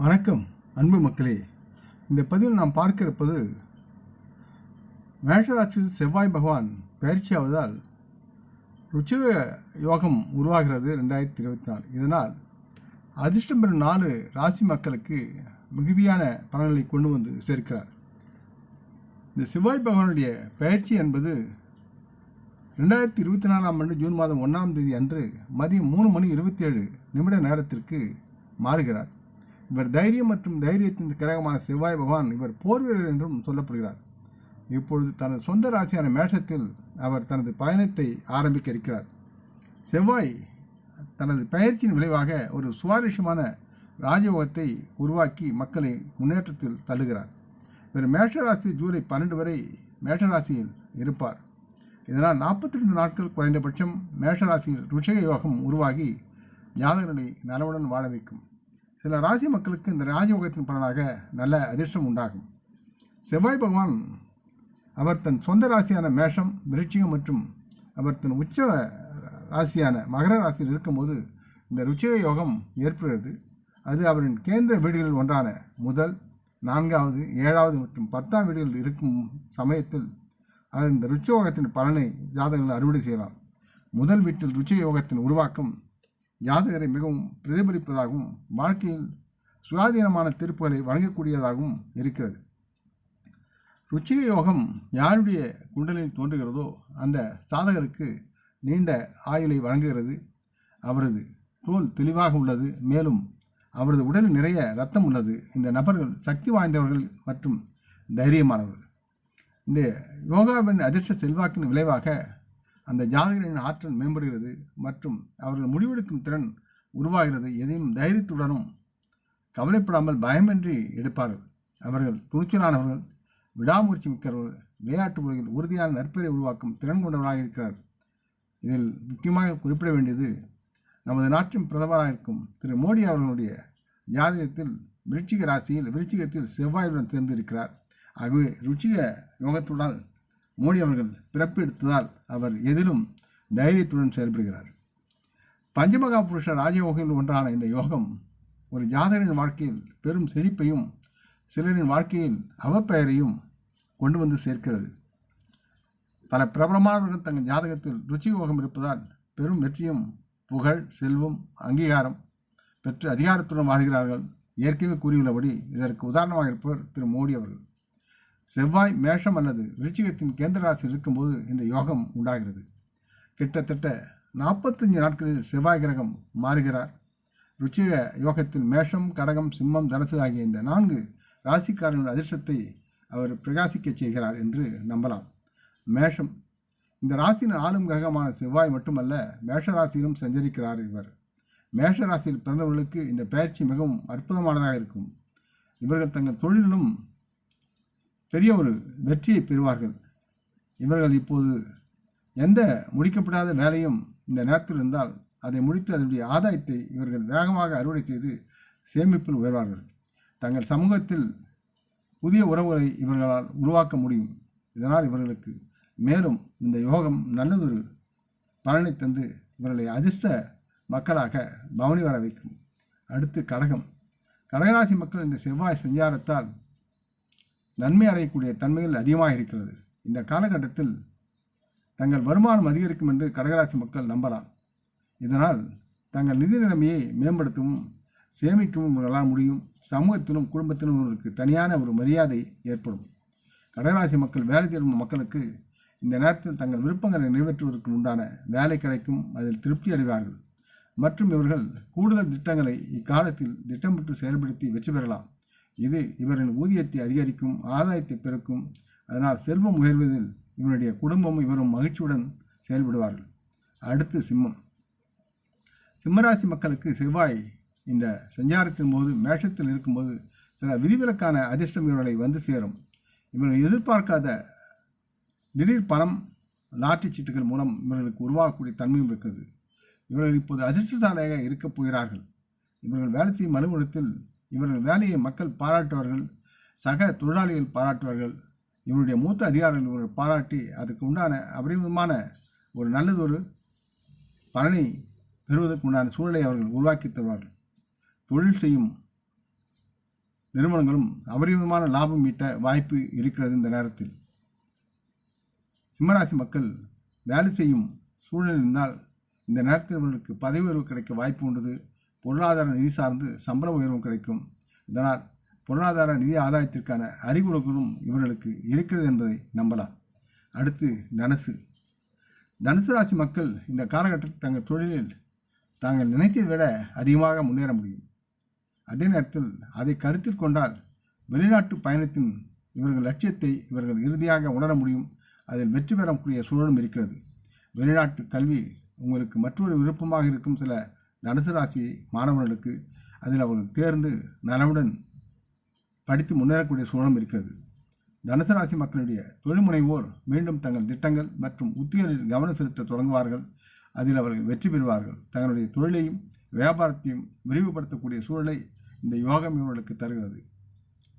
வணக்கம் அன்பு மக்களே. இந்த பதிவில் நாம் பார்க்க இருப்பது மேஷராசியில் செவ்வாய் பகவான் பயிற்சியாவதால் ருச்சிக யோகம் உருவாகிறது ரெண்டாயிரத்தி இருபத்தி நாலு இதனால் அதிர்ஷ்டம் பெறும் நாலு ராசி மக்களுக்கு மிகுதியான பலன்களை கொண்டு வந்து சேர்க்கிறார். இந்த செவ்வாய் பகவானுடைய பயிற்சி என்பது ரெண்டாயிரத்தி இருபத்தி நாலாம் ஆண்டு ஜூன் மாதம் ஒன்றாம் தேதி அன்று மதியம் மூணு மணி இருபத்தி ஏழு நிமிட நேரத்திற்கு மாறுகிறார். இவர் தைரியம் மற்றும் தைரியத்தின் கிரகமான செவ்வாய் பகவான் இவர் போர் வீரர் என்றும் சொல்லப்படுகிறார். இப்பொழுது தனது சொந்த ராசியான மேஷத்தில் அவர் தனது பயணத்தை ஆரம்பிக்க இருக்கிறார். செவ்வாய் தனது பயிற்சியின் விளைவாக ஒரு சுவாரஸ்யமான ராஜயோகத்தை உருவாக்கி மக்களை முன்னேற்றத்தில் தள்ளுகிறார். இவர் மேஷராசி ஜூலை பன்னெண்டு வரை மேஷராசியில் இருப்பார். இதனால் நாற்பத்தி ரெண்டு நாட்கள் குறைந்தபட்சம் மேஷராசியில் ருஷக யோகம் உருவாகி ஜாதகனுடைய நலவுடன் வாழ வைக்கும். சில ராசி மக்களுக்கு இந்த ராஜயோகத்தின் பலனாக நல்ல அதிர்ஷ்டம் உண்டாகும். செவ்வாய் பகவான் அவர் தன் சொந்த ராசியான மேஷம் விருட்சிகம் மற்றும் அவர் தன் உச்ச ராசியான மகர ராசியில் இருக்கும்போது இந்த ருச்சிக யோகம் ஏற்படுகிறது அது அவரின் கேந்திர வீடுகளில் ஒன்றான முதல் நான்காவது ஏழாவது மற்றும் பத்தாம் வீடுகளில் இருக்கும் சமயத்தில் அவர் இந்த ருச்ச யோகத்தின் பலனை ஜாதகங்கள் அறுவடை செய்யலாம். முதல் வீட்டில் ருச்ச யோகத்தின் உருவாக்கம் ஜாதகரை மிகவும் பிரதிபலிப்பதாகவும் வாழ்க்கையில் சுயாதீனமான தீர்ப்புகளை வழங்கக்கூடியதாகவும் இருக்கிறது. ருச்சிக யோகம் யாருடைய குண்டலில் தோன்றுகிறதோ அந்த சாதகருக்கு நீண்ட ஆயுளை வழங்குகிறது. அவரது தோல் தெளிவாக உள்ளது மேலும் அவரது உடலில் நிறைய ரத்தம் உள்ளது. இந்த நபர்கள் சக்தி வாய்ந்தவர்கள் மற்றும் தைரியமானவர்கள். இந்த யோகாவின் அதிர்ஷ்ட செல்வாக்கின் விளைவாக அந்த ஜாதகரின் ஆற்றல் மேம்படுகிறது மற்றும் அவர்கள் முடிவெடுக்கும் திறன் உருவாகிறது எதையும் தைரியத்துடனும் கவலைப்படாமல் பயமின்றி எடுப்பார்கள். அவர்கள் துணிச்சலானவர்கள் விடாமுயற்சி மிக்கவர்கள் விளையாட்டு உலகில் உறுதியான நற்பெயரை உருவாக்கும் திறன் கொண்டவராக இருக்கிறார் இதில் முக்கியமாக குறிப்பிட வேண்டியது நமது நாட்டின் பிரதமராக இருக்கும் திரு மோடி அவர்களுடைய ஜாதகத்தில் விருச்சிக ராசியில் விருச்சிகத்தில் செவ்வாயுடன் சேர்ந்திருக்கிறார். ஆகவே ருச்சிக யோகத்துடன் மோடி அவர்கள் பிறப்பு எடுத்ததால் அவர் எதிலும் தைரியத்துடன் செயல்படுகிறார். பஞ்சமகா புருஷ ராஜயோகங்கள் ஒன்றான இந்த யோகம் ஒரு ஜாதகரின் வாழ்க்கையில் பெரும் செழிப்பையும் சிலரின் வாழ்க்கையில் அவப்பெயரையும் கொண்டு வந்து சேர்க்கிறது. பல பிரபலமானவர்கள் தங்கள் ஜாதகத்தில் ருச்சி யோகம் இருப்பதால் பெரும் வெற்றியும் புகழ் செல்வம் அங்கீகாரம் பெற்று அதிகாரத்துடன் வாழ்கிறார்கள். ஏற்கனவே கூறியுள்ளபடி இதற்கு உதாரணமாக இருப்பவர் திரு மோடி அவர்கள். செவ்வாய் மேஷம் அல்லது ரிச்சிகத்தின் கேந்திர ராசியில் இருக்கும்போது இந்த யோகம் உண்டாகிறது. கிட்டத்தட்ட நாற்பத்தஞ்சு நாட்களில் செவ்வாய் கிரகம் மாறுகிறார். ருச்சிக யோகத்தில் மேஷம் கடகம் சிம்மம் தனுசு ஆகிய இந்த நான்கு ராசிக்காரனுடைய அதிர்ஷ்டத்தை அவர் பிரகாசிக்க செய்கிறார் என்று நம்பலாம். மேஷம். இந்த ராசியின் ஆளும் கிரகமான செவ்வாய் மட்டுமல்ல மேஷ ராசியிலும் சஞ்சரிக்கிறார் இவர். மேஷ ராசியில் பிறந்தவர்களுக்கு இந்த பயிற்சி மிகவும் அற்புதமானதாக இருக்கும். இவர்கள் தங்கள் தொழிலிலும் பெரிய ஒரு வெற்றியை பெறுவார்கள். இவர்கள் இப்போது எந்த முடிக்கப்படாத வேலையும் இந்த நேரத்தில் இருந்தால் அதை முடித்து அதனுடைய ஆதாயத்தை இவர்கள் வேகமாக அறுவடை செய்து சேமிப்பில் உயர்வார்கள். தங்கள் சமூகத்தில் புதிய உறவுகளை இவர்களால் உருவாக்க முடியும். இதனால் இவர்களுக்கு மேலும் இந்த யோகம் நல்லதொரு பலனை தந்து இவர்களை அதிர்ஷ்ட மக்களாக பவனி வர வைக்கும். அடுத்து கடகம். கடகராசி மக்கள் இந்த செவ்வாய் சஞ்சாரத்தால் நன்மை அடையக்கூடிய தன்மைகள் அதிகமாக இருக்கிறது. இந்த காலகட்டத்தில் தங்கள் வருமானம் அதிகரிக்கும் என்று கடகராசி மக்கள் நம்பலாம். இதனால் தங்கள் நிதி நிலைமையை மேம்படுத்தவும் சேமிக்கவும் உங்களால் முடியும். சமூகத்திலும் குடும்பத்திலும் உங்களுக்கு தனியான ஒரு மரியாதை ஏற்படும். கடகராசி மக்கள் வேலை தேடும் மக்களுக்கு இந்த நேரத்தில் தங்கள் விருப்பங்களை நிறைவேற்றுவதற்கு உண்டான வேலை கிடைக்கும். அதில் திருப்தி அடைவார்கள். மற்றும் இவர்கள் கூடுதல் திட்டங்களை இக்காலத்தில் திட்டமிட்டு செயல்படுத்தி வெற்றி பெறலாம். இது இவரின் ஊதியத்தை அதிகரிக்கும் ஆதாயத்தை பிறக்கும் அதனால் செல்வம் உயர்வதில் இவருடைய குடும்பமும் இவரும் மகிழ்ச்சியுடன் செயல்படுவார்கள். அடுத்து சிம்மம். சிம்மராசி மக்களுக்கு செவ்வாய் இந்த சஞ்சாரத்தின் போது மேஷத்தில் இருக்கும்போது சில விதிவிலக்கான அதிர்ஷ்டம் இவர்களை வந்து சேரும். இவர்கள் எதிர்பார்க்காத திடீர் பணம் லாட்டரி சீட்டுகள் மூலம் இவர்களுக்கு உருவாகக்கூடிய தன்மையும் இருக்கிறது. இவர்கள் இப்போது அதிர்ஷ்டசாலையாக இருக்கப் போகிறார்கள். இவர்கள் வேலை செய்யும் அலுவலகத்தில் இவர்கள் வேலையை மக்கள் பாராட்டுவார்கள் சக தொழிலாளிகள் பாராட்டுவார்கள். இவருடைய மூத்த அதிகாரிகள் இவர்கள் பாராட்டி அதுக்கு உண்டான அபரிமிதமான ஒரு நல்லதொரு பலனை பெறுவதற்கு உண்டான சூழலை அவர்கள் உருவாக்கி தருவார்கள். தொழில் செய்யும் நிறுவனங்களும் அபரிமிதமான லாபம் ஈட்ட வாய்ப்பு இருக்கிறது இந்த நேரத்தில். சிம்மராசி மக்கள் வேலை செய்யும் சூழல் இருந்தால் இந்த நேரத்தில் இவர்களுக்கு பதவி உயர்வு கிடைக்க வாய்ப்பு உண்டு பொருளாதார நிதி சார்ந்து சம்பள உயர்வும் கிடைக்கும். இதனால் பொருளாதார நிதி ஆதாயத்திற்கான அறிவுறுகளும் இவர்களுக்கு இருக்கிறது என்பதை நம்பலாம். அடுத்து தனுசு. தனுசு ராசி மக்கள் இந்த காலகட்டத்தில் தங்கள் தொழிலில் தாங்கள் நினைத்ததை விட அதிகமாக முன்னேற முடியும். அதே நேரத்தில் அதை கருத்தில் கொண்டால் வெளிநாட்டு பயணத்தின் இவர்கள் லட்சியத்தை இவர்கள் இறுதியாக உணர முடியும். அதில் வெற்றி பெறக்கூடிய சூழலும் இருக்கிறது. வெளிநாட்டு கல்வி உங்களுக்கு மற்றொரு விருப்பமாக இருக்கும் சில தனுசு ராசி மாணவர்களுக்கு அதில் அவர்கள் தேர்ந்து நலவுடன் படித்து முன்னேறக்கூடிய சூழலும் இருக்கிறது. தனுசு ராசி மக்களுடைய தொழில் முனைவோர் மீண்டும் தங்கள் திட்டங்கள் மற்றும் உத்திகளில் கவனம் செலுத்த தொடங்குவார்கள். அதில் அவர்கள் வெற்றி பெறுவார்கள். தங்களுடைய தொழிலையும் வியாபாரத்தையும் விரிவுபடுத்தக்கூடிய சூழலை இந்த யோகம் இவர்களுக்கு தருகிறது.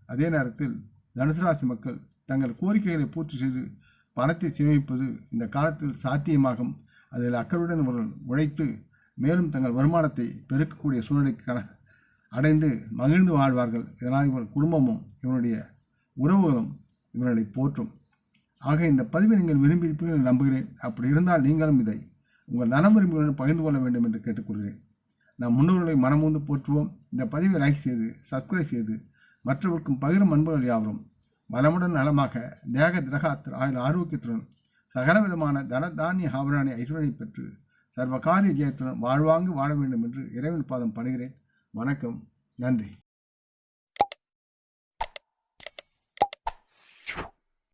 அதே நேரத்தில் தனுசு ராசி மக்கள் தங்கள் கோரிக்கைகளை பூர்த்தி செய்து பணத்தை சேமிப்பது இந்த காலத்தில் சாத்தியமாகும். அதில் அக்கறையுடன் இவர்கள் உழைத்து மேலும் தங்கள் வருமானத்தை பெருக்கக்கூடிய சூழ்நிலைக்கான அடைந்து மகிழ்ந்து வாழ்வார்கள். இதனால் இவர் குடும்பமும் இவனுடைய உறவுகளும் இவர்களை போற்றும். ஆக இந்த பதிவை நீங்கள் விரும்பியிருப்பீர்கள் நம்புகிறேன். அப்படி இருந்தால் நீங்களும் இதை உங்கள் நலம் பகிர்ந்து கொள்ள வேண்டும் என்று கேட்டுக்கொள்கிறேன். நம் முன்னோர்களை மனமுந்து போற்றுவோம். இந்த பதிவை லைக் செய்து சப்ஸ்கிரைப் செய்து மற்றவருக்கும் பகிரும் அன்புகள் யாவரும் வளமுடன் நலமாக தேக திரகாத்திர ஆயுள் ஆரோக்கியத்துடன் சகல விதமான தன தானிய ஆபராணி ஐஸ்வர்யை பெற்று சர்வகாரிய ஜெயத்துடன் வாழ்வாங்கு வாழ வேண்டும் என்று இறைவன் பாதம் படுகிறேன். வணக்கம். நன்றி.